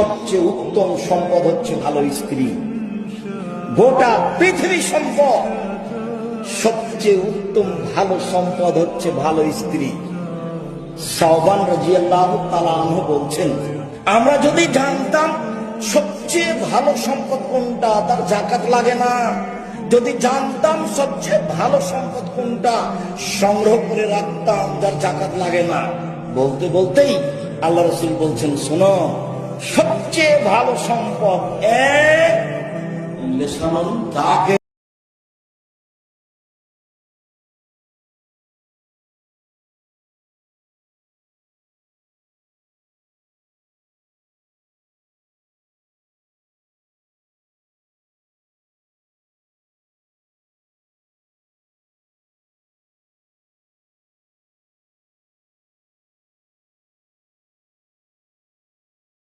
সবচেয়ে উত্তম সম্পদ হচ্ছে ভালো স্ত্রী। গোটা পৃথিবী সম্পদ। সবচেয়ে উত্তম ভালো সম্পদ হচ্ছে ভালো স্ত্রী। সাহবান রাজিয়াল্লাহ বলছেন, আমরা যদি জানতাম সবচেয়ে ভালো সম্পদ কোনটা, তার জাকাত লাগে না। যদি জানতাম সবচেয়ে ভালো সম্পদ কোনটা, সংগ্রহ করে রাখতাম, যার জাকাত লাগে না। বলতে বলতেই আল্লাহ রসুল বলছেন, শোনো সবচেয়ে ভালো সম্পদ এক। তাকে